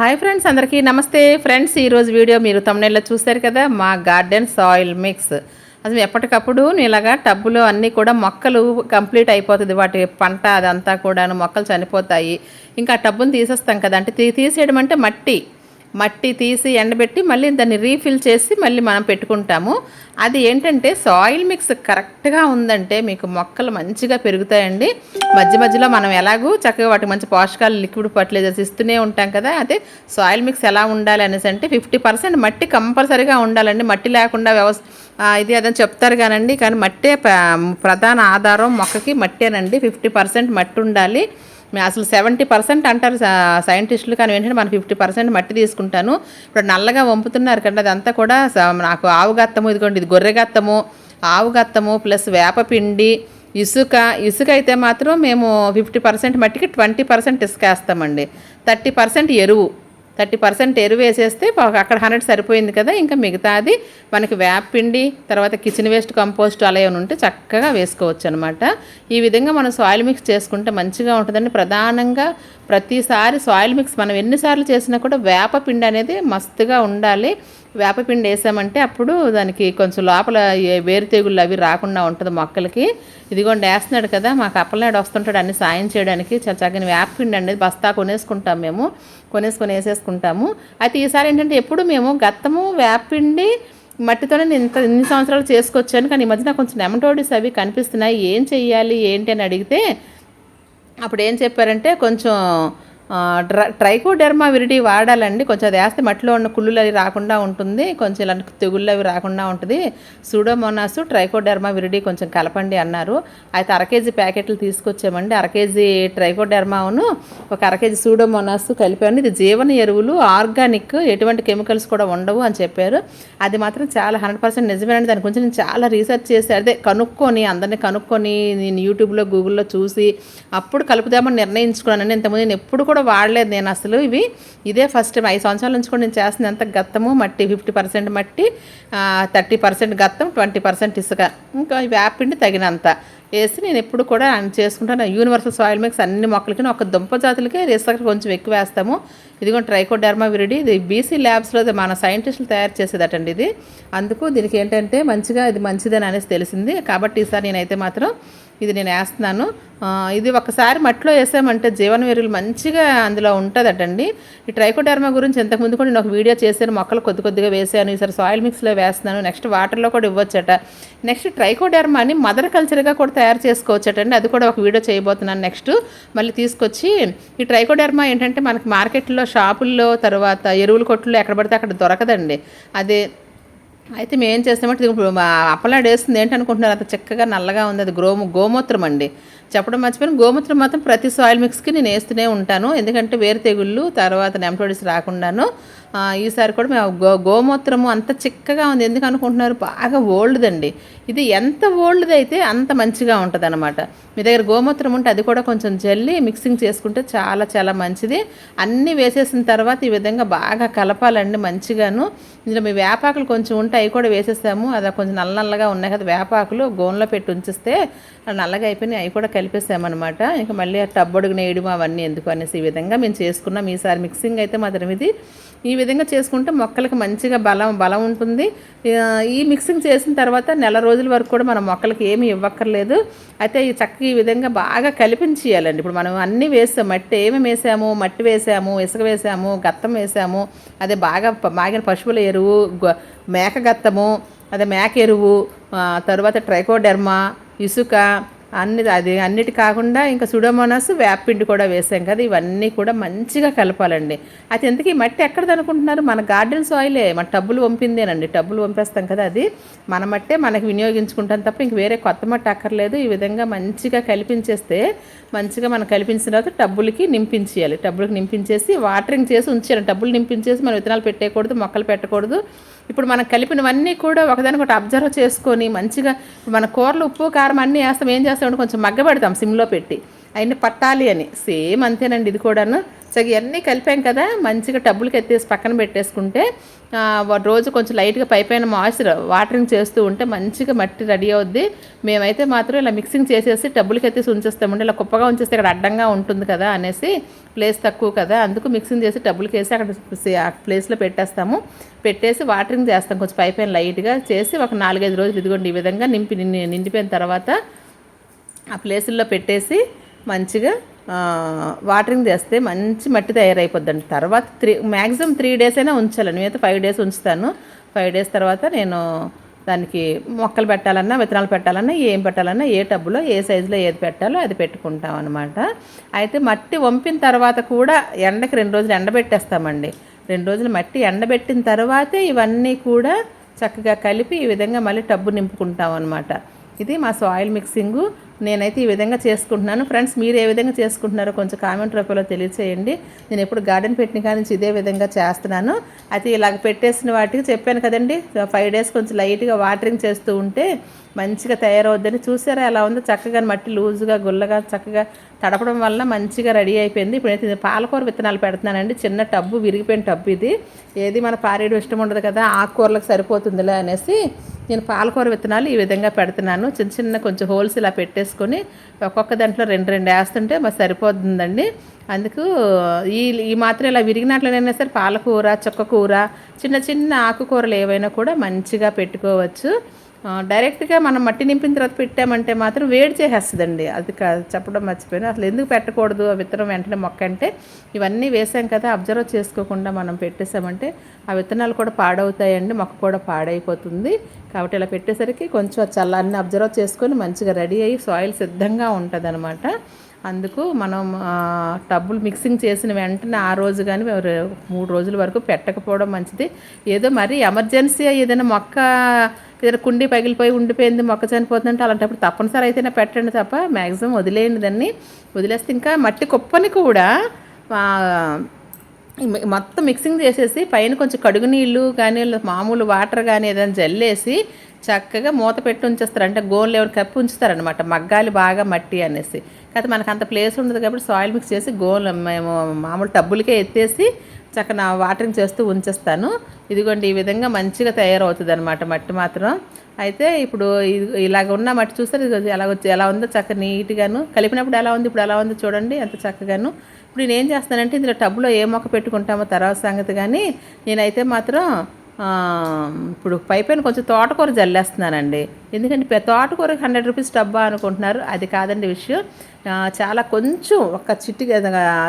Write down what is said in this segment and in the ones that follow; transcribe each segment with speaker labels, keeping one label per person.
Speaker 1: Hi friends అందరికీ నమస్తే. Friends ఈరోజు వీడియో మీరు తమిళలో చూశారు కదా మా గార్డెన్ సాయిల్ మిక్స్. అసలు ఎప్పటికప్పుడు నేను ఇలాగా టబ్బులో అన్నీ కూడా మొక్కలు కంప్లీట్ అయిపోతుంది. వాటి పంట అదంతా కూడాను మొక్కలు చనిపోతాయి. ఇంకా ఆ టబ్బుని తీసేస్తాం కదా అంటే తీ- తీసేయడం అంటే మట్టి. మట్టి తీసి ఎండబెట్టి మళ్ళీ దాన్ని రీఫిల్ చేసి మళ్ళీ మనం పెట్టుకుంటాము. అది ఏంటంటే సాయిల్ మిక్స్ కరెక్ట్గా ఉందంటే మీకు మొక్కలు మంచిగా పెరుగుతాయండి. మధ్య మధ్యలో మనం ఎలాగూ చక్కగా వాటికి మంచి పోషకాలు లిక్విడ్ ఫర్టిలైజర్స్ ఇస్తూనే ఉంటాం కదా. అదే సాయిల్ మిక్స్ ఎలా ఉండాలి అనేసి అంటే ఫిఫ్టీ పర్సెంట్ మట్టి కంపల్సరీగా ఉండాలండి. మట్టి లేకుండా వ్యవస్థ ఇది అదని చెప్తారు కానండి. కానీ మట్టే ప్రధాన ఆధారం మొక్కకి మట్టేనండి ఫిఫ్టీ పర్సెంట్ మట్టి ఉండాలి. అసలు సెవెంటీ పర్సెంట్ అంటారు సైంటిస్టులు కానీ ఏంటంటే మనం ఫిఫ్టీ పర్సెంట్ మట్టి తీసుకుంటాను. ఇప్పుడు నల్లగా వంపుతున్నారు కంటే అదంతా కూడా నాకు ఆవు గత్తము ఇదిగోండి ఇది గొర్రె గత్తము ఆవు గత్తము ప్లస్ వేపపిండి ఇసుక ఇసుక అయితే మాత్రం మేము ఫిఫ్టీ పర్సెంట్ మట్టికి ట్వంటీ పర్సెంట్ ఇసుక వేస్తామండి థర్టీ పర్సెంట్ ఎరువు. థర్టీ పర్సెంట్ ఎరువు వేసేస్తే అక్కడ హండ్రెడ్ సరిపోయింది కదా ఇంకా మిగతాది మనకి వేపపిండి తర్వాత కిచెన్ వేస్ట్ కంపోస్ట్ అలా ఏమైనా ఉంటే చక్కగా వేసుకోవచ్చు అనమాట ఈ విధంగా మనం సాయిల్ మిక్స్ చేసుకుంటే మంచిగా ఉంటుందండి. ప్రధానంగా ప్రతిసారి సాయిల్ మిక్స్ మనం ఎన్నిసార్లు చేసినా కూడా వేపపిండి అనేది మస్తుగా ఉండాలి. వేపపిండి వేసామంటే అప్పుడు దానికి కొంచెం లోపల వేరు తెగుళ్ళు అవి రాకుండా ఉంటుంది మొక్కలకి. ఇదిగోండి వేస్తున్నాడు కదా మాకు అప్పలనాడు వస్తుంటాడు అన్ని సాయం చేయడానికి. చాలా చక్కని వేపపిండి అనేది బస్తా కొనేసుకుంటాం మేము. కొనేసుకొని వేసేసుకుంటాము. అయితే ఈసారి ఏంటంటే ఎప్పుడు మేము గత్తము వేపిండి మట్టితోనే నేను ఇంత ఇన్ని సంవత్సరాలు చేసుకొచ్చాను. కానీ ఈ మధ్యన కొంచెం నెమటోడిస్ అవి కనిపిస్తున్నాయి. ఏం చెయ్యాలి ఏంటి అని అడిగితే అప్పుడు ఏం చెప్పారంటే కొంచెం ట్రైకోడెర్మా విరిడి వాడాలండి. కొంచెం అది వేస్తే మట్టిలో ఉన్న కుళ్ళులు అవి రాకుండా ఉంటుంది. కొంచెం ఇలాంటి తెగుళ్ళు అవి రాకుండా ఉంటుంది. సూడోమోనాస్ ట్రైకోడెర్మా విరిడి కొంచెం కలపండి అన్నారు. అయితే అర కేజీ ప్యాకెట్లు తీసుకొచ్చామండి. అర కేజీ ట్రైకోడెర్మాను ఒక అర కేజీ సూడోమోనాస్ కలిపాను. ఇది జీవన ఎరువులు ఆర్గానిక్ ఎటువంటి కెమికల్స్ కూడా ఉండవు అని చెప్పారు. అది మాత్రం చాలా హండ్రెడ్ పర్సెంట్ నిజమేనండి. దాని గురించి నేను చాలా రీసెర్చ్ చేసి అదే కనుక్కొని అందరినీ కనుక్కొని నేను యూట్యూబ్లో గూగుల్లో చూసి అప్పుడు కలుపుదామని నిర్ణయించుకున్నాను ఇంతకుముందు నేను ఎప్పుడు కూడా వాడలేదు నేను అసలు ఇవి. ఇదే ఫస్ట్ టైం. ఐదు సంవత్సరాల నుంచి కూడా నేను చేస్తుంది ఎంత గత్తము మట్టి ఫిఫ్టీ పర్సెంట్ మట్టి థర్టీ పర్సెంట్ గత్తం ట్వంటీ పర్సెంట్ ఇసుక. ఇంకా ఈ వేపిండి తగినంత. వేసి నేను ఎప్పుడు కూడా చేసుకుంటాను. యూనివర్సల్ సాయిల్ మిక్స్ అన్ని మొక్కలకి ఒక దుంప జాతులకే ఇసుక కొంచెం ఎక్కువ వేస్తాము. ఇదిగో ట్రైకోడర్మా విరిడి ఇది బీసీ ల్యాబ్స్లో మన సైంటిస్టులు తయారు చేసేదటండి ఇది. అందుకు దీనికి ఏంటంటే మంచిగా ఇది మంచిదని అనేసి తెలిసింది. కాబట్టి ఈసారి నేనైతే మాత్రం ఇది నేను వేస్తున్నాను. ఇది ఒకసారి మట్టిలో వేసామంటే జీవన ఎరువులు మంచిగా అందులో ఉంటుందటండి. ఈ ట్రైకోడర్మా గురించి ఇంతకుముందు కూడా నేను ఒక వీడియో చేశాను. మొక్కలు కొద్ది కొద్దిగా వేసాను. ఈసారి సాయిల్ మిక్స్లో వేస్తున్నాను. నెక్స్ట్ వాటర్లో కూడా ఇవ్వచ్చట. నెక్స్ట్ ట్రైకోడర్మాని మదర్ కల్చర్గా కూడా తయారు చేసుకోవచ్చటండి. అది కూడా ఒక వీడియో చేయబోతున్నాను నెక్స్ట్. మళ్ళీ తీసుకొచ్చి ఈ ట్రైకోడర్మా ఏంటంటే మనకి మార్కెట్లో షాపుల్లో తర్వాత ఎరువుల కొట్టులో ఎక్కడ పడితే అక్కడ దొరకదండి. అదే అయితే మేము ఏం చేస్తామంటే ఇప్పుడు మా అప్పలాడు వేస్తుంది ఏంటనుకుంటున్నారు అంత చక్కగా నల్లగా ఉంది. అది గోము గోమూత్రం అండి. చెప్పడం మర్చిపోయిన. గోమూత్రం మాత్రం ప్రతి సాయిల్ మిక్స్కి నేను వేస్తూనే ఉంటాను. ఎందుకంటే వేరు తెగుళ్ళు తర్వాత నెమటోడిస్ రాకుండాను ఈసారి కూడా మేము గో గోమూత్రము అంత చిక్కగా ఉంది. ఎందుకు అనుకుంటున్నారు? బాగా ఓల్డ్ అండి. ఇది ఎంత ఓల్డ్ది అయితే అంత మంచిగా ఉంటుంది అనమాట మీ దగ్గర గోమూత్రం ఉంటే అది కూడా కొంచెం జల్లి మిక్సింగ్ చేసుకుంటే చాలా చాలా మంచిది. అన్నీ వేసేసిన తర్వాత ఈ విధంగా బాగా కలపాలండి మంచిగాను. ఇందులో మీ వేపాకులు కొంచెం ఉంటే అవి కూడా వేసేసాము అది కొంచెం నల్ల నల్లగా ఉన్నాయి కదా వేపాకులు గోన్లో పెట్టి ఉంచిస్తే నల్లగా అయిపోయినాయి. అవి కూడా కలిపేసామన్నమాట. ఇంకా మళ్ళీ ఆ టబ్బొడుగు నేయడం అవన్నీ ఎందుకు అనేసి ఈ విధంగా మేము చేసుకున్నాం. ఈసారి మిక్సింగ్ అయితే మాత్రం ఇది. ఈ విధంగా చేసుకుంటే మొక్కలకు మంచిగా బలం బలం ఉంటుంది. ఈ మిక్సింగ్ చేసిన తర్వాత నెల రోజుల వరకు కూడా మనం మొక్కలకి ఏమి ఇవ్వక్కర్లేదు. అయితే ఈ చక్కగా ఈ విధంగా బాగా కలిపించేయాలండి. ఇప్పుడు మనం అన్నీ వేసాం మట్టి ఏమి వేసాము? మట్టి వేసాము ఇసుక వేసాము గత్తం వేసాము. అదే బాగా మాగిన పశువుల ఎరువు మేక గత్తము అదే మేక ఎరువు తర్వాత ట్రైకోడెర్మా ఇసుక అన్ని అది అన్నిటి కాకుండా ఇంకా సుడోమోనాస్ వేపపిండి కూడా వేసాం కదా ఇవన్నీ కూడా మంచిగా కలపాలండి. అయితే ఎందుకు ఈ మట్టి ఎక్కడది అనుకుంటున్నారు మన గార్డెన్ సాయిలే మన టబ్బులు పంపిందేనండి టబ్బులు పంపేస్తాం కదా అది. మన మట్టే మనకి వినియోగించుకుంటాం తప్ప ఇంక వేరే కొత్త మట్టి అక్కర్లేదు. ఈ విధంగా మంచిగా కలిపించేస్తే మంచిగా మనం కలిపించిన తర్వాత టబ్బులకి నింపించేయాలి. టబ్బులకి నింపించేసి వాటరింగ్ చేసి ఉంచాలి టబ్బులు నింపించేసి మనం విత్తనాలు పెట్టేయకూడదు మొక్కలు పెట్టకూడదు. ఇప్పుడు మనం కలిపినవన్నీ కూడా ఒకదానికి ఒకటి అబ్జర్వ్ చేసుకొని మంచిగా మన కూరలు ఉప్పు కారం అన్నీ వేస్తాం. ఏం చేస్తామంటే కొంచెం మగ్గబెడతాం సిమ్లో పెట్టి. అయిన పట్టాలి అని. సేమ్ అంతేనండి ఇది కూడాను. సో ఇవన్నీ కలిపాం కదా మంచిగా టబ్బులకి ఎత్తేసి పక్కన పెట్టేసుకుంటే రోజు కొంచెం లైట్గా పైపైన మాయిశ్చర్ వాటరింగ్ చేస్తూ ఉంటే మంచిగా మట్టి రెడీ అవుద్ది. మేమైతే మాత్రం ఇలా మిక్సింగ్ చేసేసి టబ్బులకి ఎత్తేసి ఉంచేస్తామండి. ఇలా కుప్పగా ఉంచేస్తే ఇక్కడ అడ్డంగా ఉంటుంది కదా అనేసి ప్లేస్ తక్కువ కదా అందుకు మిక్సింగ్ చేసి టబ్బులకి వేసి అక్కడ ప్లేస్లో పెట్టేస్తాము. పెట్టేసి వాటరింగ్ చేస్తాం కొంచెం పైపైన లైట్గా చేసి ఒక నాలుగైదు రోజులు ఇదిగోండి ఈ విధంగా నింపి నిండిపోయిన తర్వాత ఆ ప్లేసుల్లో పెట్టేసి మంచిగా వాటరింగ్ చేస్తే మంచి మట్టి తయారైపోద్దండి. తర్వాత త్రీ మ్యాక్సిమం త్రీ డేస్ అయినా ఉంచాలి. నేనైతే ఫైవ్ డేస్ ఉంచుతాను. ఫైవ్ డేస్ తర్వాత నేను దానికి మొక్కలు పెట్టాలన్నా విత్తనాలు పెట్టాలన్నా ఏం పెట్టాలన్నా ఏ టబ్బులో ఏ సైజులో ఏది పెట్టాలో అది పెట్టుకుంటాం అనమాట అయితే మట్టి వంపిన తర్వాత కూడా ఎండకి రెండు రోజులు ఎండబెట్టేస్తామండి. రెండు రోజులు మట్టి ఎండబెట్టిన తర్వాతే ఇవన్నీ కూడా చక్కగా కలిపి ఈ విధంగా మళ్ళీ టబ్బు నింపుకుంటాం అనమాట ఇది మా సాయిల్ మిక్సింగు నేనైతే ఈ విధంగా చేసుకుంటున్నాను. ఫ్రెండ్స్ మీరు ఏ విధంగా చేసుకుంటున్నారో కొంచెం కామెంట్ రూపంలో తెలియచేయండి. నేను ఎప్పుడు గార్డెన్ పెట్టిన కానీ నుంచి ఇదే విధంగా చేస్తున్నాను. అయితే ఇలాగ పెట్టేసిన వాటికి చెప్పాను కదండి ఫైవ్ డేస్ కొంచెం లైట్గా వాటరింగ్ చేస్తూ ఉంటే మంచిగా తయారవుద్దని. చూసారా ఎలా ఉందో? చక్కగా మట్టి లూజుగా గుల్లగా చక్కగా తడపడం వల్ల మంచిగా రెడీ అయిపోయింది. ఇప్పుడైతే పాలకూర విత్తనాలు పెడుతున్నానండి. చిన్న టబ్బు విరిగిపోయిన టబ్బు ఇది. ఏది మన పారేయడం ఇష్టం ఉండదు కదా ఆకుకూరలకు సరిపోతుందిలే అనేసి నేను పాలకూర విత్తనాలు ఈ విధంగా పెడుతున్నాను. చిన్న చిన్న కొంచెం హోల్స్ ఇలా పెట్టేసుకొని ఒక్కొక్క దాంట్లో రెండు రెండు వేస్తుంటే మరి సరిపోతుందండి. అందుకు ఈ ఈ మాత్రం ఇలా విరిగినట్లనైనా సరే పాలకూర చుక్కకూర చిన్న చిన్న ఆకుకూరలు ఏవైనా కూడా మంచిగా పెట్టుకోవచ్చు. డైరెక్ట్గా మనం మట్టి నింపిన తర్వాత పెట్టామంటే మాత్రం వేడి చేసేస్తుందండి. అది చెప్పడం మర్చిపోయాను. అసలు ఎందుకు పెట్టకూడదు? ఆ విత్తనం వెంటనే మొక్క అంటే ఇవన్నీ వేసాం కదా అబ్జర్వ్ చేసుకోకుండా మనం పెట్టేసామంటే ఆ విత్తనాలు కూడా పాడవుతాయండి మొక్క కూడా పాడైపోతుంది. కాబట్టి ఇలా పెట్టేసరికి కొంచెం చల్లాన్ని అబ్జర్వ్ చేసుకొని మంచిగా రెడీ అయ్యి సాయిల్ సిద్ధంగా ఉంటుంది అందుకు మనం డబ్బులు టబ్బులు మిక్సింగ్ చేసిన వెంటనే ఆ రోజు కానీ మూడు రోజుల వరకు పెట్టకపోవడం మంచిది. ఏదో మరి ఎమర్జెన్సీ ఏదైనా మొక్క ఏదైనా కుండి పగిలిపోయి ఉండిపోయింది మొక్క చనిపోతుందంటే అలాంటప్పుడు తప్పనిసరి అయితేనే పెట్టండి తప్ప మ్యాక్సిమం వదిలేయండి దాన్ని. వదిలేస్తే ఇంకా మట్టి కుప్పని కూడా మొత్తం మిక్సింగ్ చేసేసి పైన కొంచెం కడుగు నీళ్ళు కానీ మామూలు వాటర్ కానీ ఏదైనా జల్లేసి చక్కగా మూత పెట్టి ఉంచేస్తారు. అంటే గోన్లు ఎవరు కప్పి ఉంచుతారనమాట మగ్గాలి బాగా మట్టి అనేసి. కాకపోతే మనకు అంత ప్లేస్ ఉండదు కాబట్టి సాయిల్ మిక్స్ చేసి గోన్లు మేము మామూలు టబ్బులకే ఎత్తేసి చక్కన వాటరింగ్ చేస్తూ ఉంచేస్తాను. ఇదిగోండి ఈ విధంగా మంచిగా తయారవుతుంది అనమాట మట్టి మాత్రం. అయితే ఇప్పుడు ఇది- ఇలాగ ఉన్న మట్టి చూస్తే ఇది ఎలా వచ్చి ఎలా ఉందో చక్కగా నీట్గాను కలిపినప్పుడు ఎలా ఉంది ఇప్పుడు ఎలా ఉందో చూడండి ఎంత చక్కగాను. ఇప్పుడు నేను ఏం చేస్తానంటే ఇందులో టబ్లో ఏ మొక్క పెట్టుకుంటామో తర్వాత సంగతి కానీ నేనైతే మాత్రం ఇప్పుడు పైపైన కొంచెం తోటకూర జల్లేస్తున్నానండి. ఎందుకంటే తోటకూరకి తోటకూర హండ్రెడ్ రూపీస్ డబ్బా అనుకుంటున్నారు. అది కాదండి విషయం. చాలా కొంచెం ఒక చిటిక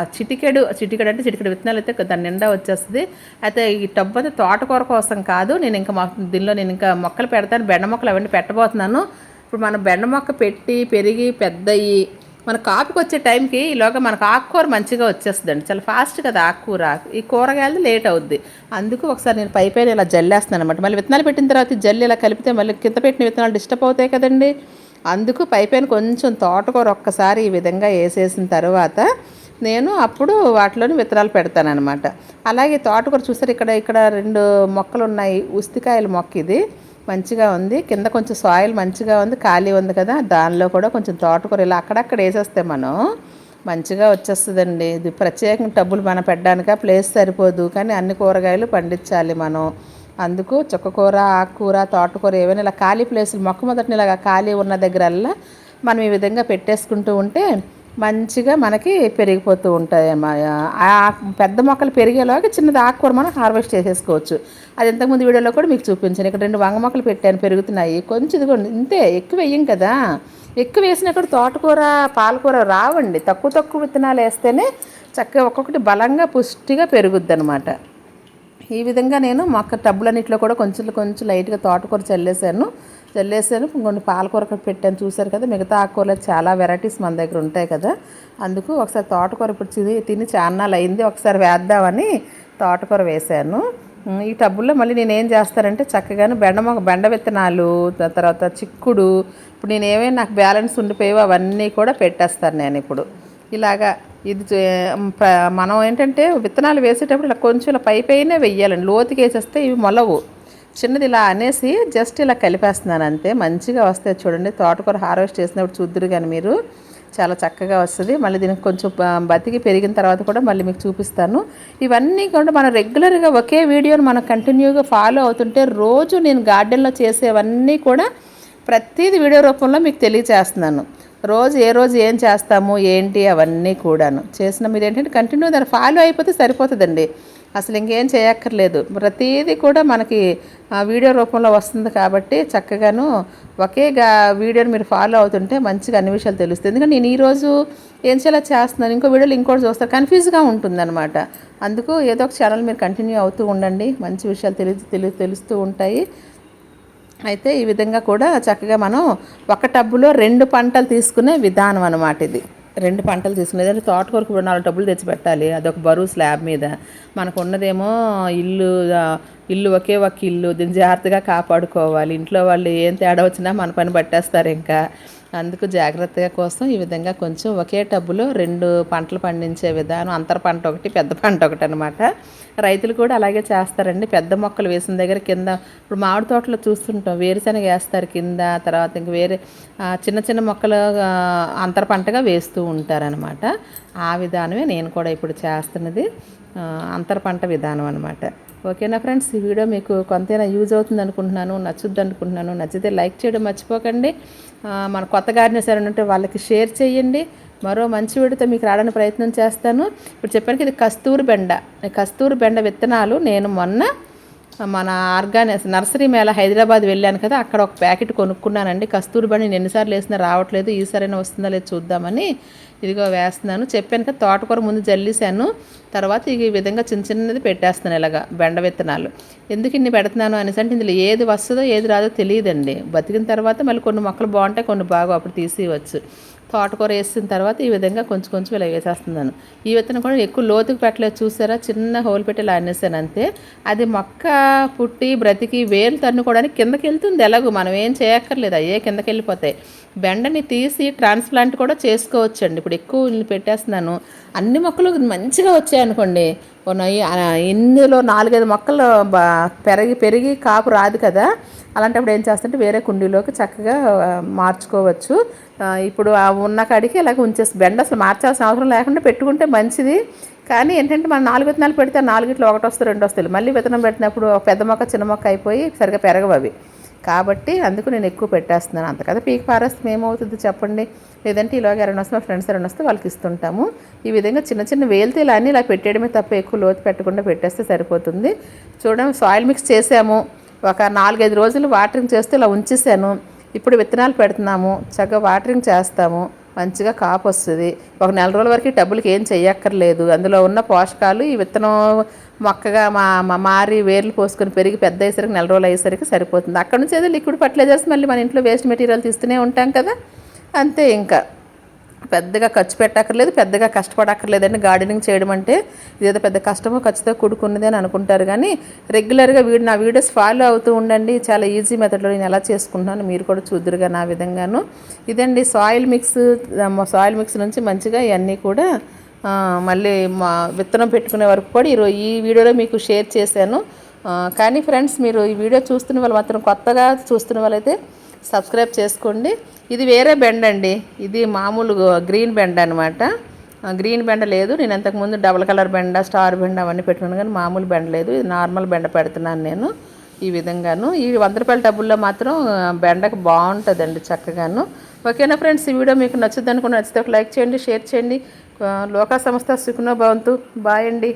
Speaker 1: చిటికెడు చిటికెడు అంటే చిటికెడు విత్తనాలు అయితే దాని నిండా వచ్చేస్తుంది. అయితే ఈ టబ్బు అయితే తోటకూర కోసం కాదు. నేను ఇంకా మొ- దీనిలో నేను ఇంకా మొక్కలు పెడతాను. బెండ మొక్కలు అవన్నీ పెట్టబోతున్నాను. ఇప్పుడు మనం బెండ మొక్క పెట్టి పెరిగి పెద్దయి మన కాపుకి వచ్చే టైంకి ఈలోగా మనకు ఆకుకూర మంచిగా వచ్చేస్తుందండి. చాలా ఫాస్ట్ కదా ఆకుకూర. ఈ కూరగాయలు లేట్ అవుద్ది. అందుకు ఒకసారి నేను పై పైన ఇలా జల్లేస్తున్నాను అనమాట మళ్ళీ విత్తనాలు పెట్టిన తర్వాత జల్లి ఇలా కలిపితే మళ్ళీ కింద పెట్టిన విత్తనాలు డిస్టర్బ్ అవుతాయి కదండి. అందుకు పై పైన కొంచెం తోటకూర ఒక్కసారి ఈ విధంగా వేసేసిన తర్వాత నేను అప్పుడు వాటిలోని విత్తనాలు పెడతానమాట అలాగే తోటకూర చూసారు? ఇక్కడ ఇక్కడ రెండు మొక్కలు ఉన్నాయి ఉస్తికాయల మొక్క ఇది. మంచిగా ఉంది. కింద కొంచెం సాయిల్ మంచిగా ఉంది. ఖాళీ ఉంది కదా. దానిలో కూడా కొంచెం తోటకూర ఇలా అక్కడక్కడ వేసేస్తే మనం మంచిగా వచ్చేస్తుందండి. ఇది ప్రత్యేకంగా టబ్బులు మనం పెట్టడానిక ప్లేస్ సరిపోదు. కానీ అన్ని కూరగాయలు పండించాలి మనం. అందుకు చుక్కకూర ఆకుకూర తోటకూర ఏవైనా ఇలా ఖాళీ ప్లేసులు మొక్క మొదటిని ఇలాగా ఖాళీ ఉన్న దగ్గరల్లా మనం ఈ విధంగా పెట్టేసుకుంటూ ఉంటే మంచిగా మనకి పెరిగిపోతూ ఉంటాయి ఆ పెద్ద మొక్కలు పెరిగేలాగా చిన్నది ఆకుకూర మనం హార్వెస్ట్ చేసేసుకోవచ్చు. అది ఇంతకుముందు వీడియోలో కూడా మీకు చూపించాను. ఇక్కడ రెండు వంగ మొక్కలు పెట్టాను పెరుగుతున్నాయి. కొంచెం ఇదిగోండి ఇంతే ఎక్కువ వేయం కదా. ఎక్కువ వేసినప్పుడు తోటకూర పాలకూర రావండి. తక్కువ తక్కువ విత్తనాలు వేస్తేనే చక్కగా ఒక్కొక్కటి బలంగా పుష్టిగా పెరుగుద్ది అనమాట ఈ విధంగా నేను మొక్క టబ్బులన్నింటిలో కూడా కొంచెం కొంచెం లైట్గా తోటకూర చల్లేసాను చల్లేసాను కొన్ని పాలకూర పెట్టాను. చూశారు కదా మిగతా ఆకుకూరలు చాలా వెరైటీస్ మన దగ్గర ఉంటాయి కదా. అందుకు ఒకసారి తోటకూర ఇప్పుడు తిని తిని చాన్నాలు అయింది ఒకసారి వేద్దామని తోటకూర వేశాను. ఈ టబ్బుల్లో మళ్ళీ నేను ఏం చేస్తానంటే చక్కగాను బెండ మొక్క బెండ విత్తనాలు తర్వాత చిక్కుడు ఇప్పుడు నేను ఏమైనా నాకు బ్యాలెన్స్ ఉండిపోయావో అవన్నీ కూడా పెట్టేస్తాను నేను ఇప్పుడు. ఇలాగా ఇది మనం ఏంటంటే విత్తనాలు వేసేటప్పుడు ఇలా కొంచెం ఇలా పై పైనే వెయ్యాలండి. లోతుకి వేసేస్తే ఇవి మొలవు. చిన్నది ఇలా అనేసి జస్ట్ ఇలా కలిపేస్తున్నాను అంతే. మంచిగా వస్తాయి చూడండి. తోటకూర హార్వెస్ట్ చేసినప్పుడు చూద్దరు కానీ మీరు. చాలా చక్కగా వస్తుంది. మళ్ళీ దీనికి కొంచెం బతికి పెరిగిన తర్వాత కూడా మళ్ళీ మీకు చూపిస్తాను. ఇవన్నీ కూడా మనం రెగ్యులర్గా ఒకే వీడియోని మనం కంటిన్యూగా ఫాలో అవుతుంటే రోజు నేను గార్డెన్లో చేసేవన్నీ కూడా ప్రతిది వీడియో రూపంలో మీకు తెలియచేస్తున్నాను. రోజు ఏ రోజు ఏం చేస్తాము ఏంటి అవన్నీ కూడాను. చేసిన మీరు ఏంటంటే కంటిన్యూ దాన్ని ఫాలో అయిపోతే సరిపోతుందండి. అసలు ఇంకేం చేయక్కర్లేదు. ప్రతిదీ కూడా మనకి వీడియో రూపంలో వస్తుంది కాబట్టి చక్కగాను ఒకే గా వీడియోని మీరు ఫాలో అవుతుంటే మంచిగా అన్ని విషయాలు తెలుస్తుంది. ఎందుకంటే నేను ఈరోజు ఏం చేయాలో చేస్తున్నాను. ఇంకో వీడియోలు ఇంకోటి చూస్తారు కన్ఫ్యూజ్గా ఉంటుందన్నమాట. అందుకు ఏదో ఒక ఛానల్ మీరు కంటిన్యూ అవుతూ ఉండండి. మంచి విషయాలు తెలు తెలి తెలుస్తూ ఉంటాయి. అయితే ఈ విధంగా కూడా చక్కగా మనం ఒక టబ్బులో రెండు పంటలు తీసుకునే విధానం అనమాట ఇది. రెండు పంటలు తీసుకునేది. అంటే తోటకూరకు ఇప్పుడు నాలుగు టబ్బులు తెచ్చి పెట్టాలి. అదొక బరువు స్లాబ్ మీద. మనకు ఉన్నదేమో ఇల్లు ఇల్లు ఒకే ఒక ఇల్లు. దీన్ని జాగ్రత్తగా కాపాడుకోవాలి. ఇంట్లో వాళ్ళు ఏం తేడా వచ్చినా మన పని పట్టేస్తారు ఇంకా. అందుకు జాగ్రత్తగా కోసం ఈ విధంగా కొంచెం ఒకే టబ్బులో రెండు పంటలు పండించే విధానం అంతర పంట ఒకటి పెద్ద పంట ఒకటి అనమాట రైతులు కూడా అలాగే చేస్తారండి. పెద్ద మొక్కలు వేసిన దగ్గర కింద ఇప్పుడు మామిడి తోటలో చూస్తుంటాం వేరుశనగ వేస్తారు కింద తర్వాత ఇంక వేరే చిన్న చిన్న మొక్కలు అంతర పంటగా వేస్తూ ఉంటారనమాట ఆ విధానమే నేను కూడా ఇప్పుడు చేస్తున్నది అంతర పంట విధానం అనమాట ఓకేనా ఫ్రెండ్స్? ఈ వీడియో మీకు కొంతైనా యూజ్ అవుతుంది అనుకుంటున్నాను నచ్చుద్ది అనుకుంటున్నాను. నచ్చితే లైక్ చేయడం మర్చిపోకండి. మన కొత్త గార్డెన్స్ ఎవరైనా ఉంటే వాళ్ళకి షేర్ చేయండి. మరో మంచి వీడితో మీకు రావడానికి ప్రయత్నం చేస్తాను. ఇప్పుడు చెప్పాను ఇది కస్తూరి బెండ. ఈ కస్తూరి బెండ విత్తనాలు నేను మొన్న మన ఆర్గానిక్స్ నర్సరీ మేళ హైదరాబాద్ వెళ్ళాను కదా అక్కడ ఒక ప్యాకెట్ కొనుక్కున్నానండి. కస్తూరి బండి నేను ఎన్నిసార్లు వేసినా రావట్లేదు. ఈసారైనా వస్తుందా లేదు చూద్దామని. ఇదిగో వేస్తున్నాను. చెప్పాను కదా తోటకూర ముందు జల్లేశాను. తర్వాత ఈ విధంగా చిన్న చిన్నది పెట్టేస్తాను ఇలాగా బెండ విత్తనాలు. ఎందుకు ఇన్ని పెడుతున్నాను అనేసి అంటే ఇందులో ఏది వస్తుందో ఏది రాదో తెలియదండి. బతికిన తర్వాత మళ్ళీ కొన్ని మొక్కలు బాగుంటాయి కొన్ని బాగా అప్పుడు తీసేయవచ్చు. తోటకూర వేసిన తర్వాత ఈ విధంగా కొంచెం కొంచెం ఇలా వేసేస్తున్నాను. ఈ విత్తనం కూడా ఎక్కువ లోతుకు పెట్టలేదు చూసారా? చిన్న హోల్ పెట్టి ఇలా అనేసాను అంతే. అది మొక్క పుట్టి బ్రతికి వేలు తన్నుకోవడానికి కిందకి వెళ్తుంది ఎలాగో. మనం ఏం చేయక్కర్లేదు అయ్యే కిందకి వెళ్ళిపోతాయి. బెండని తీసి ట్రాన్స్ప్లాంట్ కూడా చేసుకోవచ్చండి. ఇప్పుడు ఎక్కువ ఇల్లు పెట్టేస్తున్నాను. అన్ని మొక్కలు మంచిగా వచ్చాయి అనుకోండి. ఇందులో నాలుగైదు మొక్కలు బా పెరిగి పెరిగి కాపు రాదు కదా. అలాంటప్పుడు ఏం చేస్తుంటే వేరే కుండీలోకి చక్కగా మార్చుకోవచ్చు. ఇప్పుడు ఆ ఉన్న కాడికి ఇలాగ ఉంచేసి బెండ అసలు మార్చాల్సిన అవసరం లేకుండా పెట్టుకుంటే మంచిది. కానీ ఏంటంటే మనం నాలుగు విత్తనాలు పెడితే నాలుగిట్లో ఒకటి వస్తుంది రెండు వస్తుంది మళ్ళీ విత్తనం పెట్టినప్పుడు పెద్ద మొక్క చిన్న మొక్క అయిపోయి సరిగా పెరగవు అవి. కాబట్టి అందుకు నేను ఎక్కువ పెట్టేస్తున్నాను. అంత కదా పీక్ పారేస్తే ఏమవుతుంది చెప్పండి? లేదంటే ఇలాగ ఎవరైనా వస్తే మా ఫ్రెండ్స్ ఎవరైనా వస్తే వాళ్ళకి ఇస్తుంటాము. ఈ విధంగా చిన్న చిన్న వేలితే ఇలా అన్నీ ఇలా పెట్టేయడమే తప్ప ఎక్కువ లోతు పెట్టకుండా పెట్టేస్తే సరిపోతుంది. చూడండి సాయిల్ మిక్స్ చేసాము. ఒక నాలుగైదు రోజులు వాటరింగ్ చేస్తే ఇలా ఉంచేసాను. ఇప్పుడు విత్తనాలు పెడుతున్నాము. చక్కగా వాటరింగ్ చేస్తాము. మంచిగా కాపు వస్తుంది. ఒక నెల రోజుల వరకు డబ్బులకి ఏం చెయ్యక్కర్లేదు. అందులో ఉన్న పోషకాలు ఈ విత్తనం మొక్కగా మా మా మారి వేర్లు పోసుకొని పెరిగి పెద్ద అయ్యేసరికి నెల రోజులు అయ్యేసరికి సరిపోతుంది. అక్కడ నుంచి ఏదో లిక్విడ్ ఫర్టిలైజర్స్ మళ్ళీ మన ఇంట్లో వేస్ట్ మెటీరియల్ తీస్తూనే ఉంటాం కదా. అంతే ఇంకా. పెద్దగా ఖర్చు పెట్టక్కర్లేదు పెద్దగా కష్టపడక్కర్లేదండి. గార్డెనింగ్ చేయడం అంటే ఇదేదో పెద్ద కష్టమో ఖర్చుతో కూడుకున్నది అని అనుకుంటారు. కానీ రెగ్యులర్గా వీడి నా వీడియోస్ ఫాలో అవుతూ ఉండండి. చాలా ఈజీ మెథడ్లో నేను ఎలా చేసుకుంటున్నాను మీరు కూడా చూద్దరుగా నా విధంగాను. ఇదండి సాయిల్ మిక్స్ సాయిల్ మిక్స్ నుంచి మంచిగా ఇవన్నీ కూడా మళ్ళీ మా విత్తనం పెట్టుకునే వరకు కూడా ఈరోజు ఈ వీడియోలో మీకు షేర్ చేశాను. కానీ ఫ్రెండ్స్ మీరు ఈ వీడియో చూస్తున్న వాళ్ళు మాత్రం కొత్తగా చూస్తున్న వాళ్ళైతే సబ్స్క్రైబ్ చేసుకోండి. ఇది వేరే బెండ్ అండి. ఇది మామూలు గ్రీన్ బెండ్ అనమాట గ్రీన్ బెండ లేదు. నేను ఇంతకుముందు డబల్ కలర్ బెండ స్టార్ బెండ అవన్నీ పెట్టుకున్నాను కానీ మామూలు బెండ లేదు. ఇది నార్మల్ బెండ పెడుతున్నాను నేను ఈ విధంగాను. ఈ వంద రూపాయల డబ్బుల్లో మాత్రం బెండకు బాగుంటుందండి చక్కగాను. ఓకేనా ఫ్రెండ్స్? ఈ వీడియో మీకు నచ్చుద్ది అనుకుని నచ్చితే ఒక లైక్ చేయండి షేర్ చేయండి. లోకా సంస్థ సుఖనో భవంతు. బాయ్ అండి.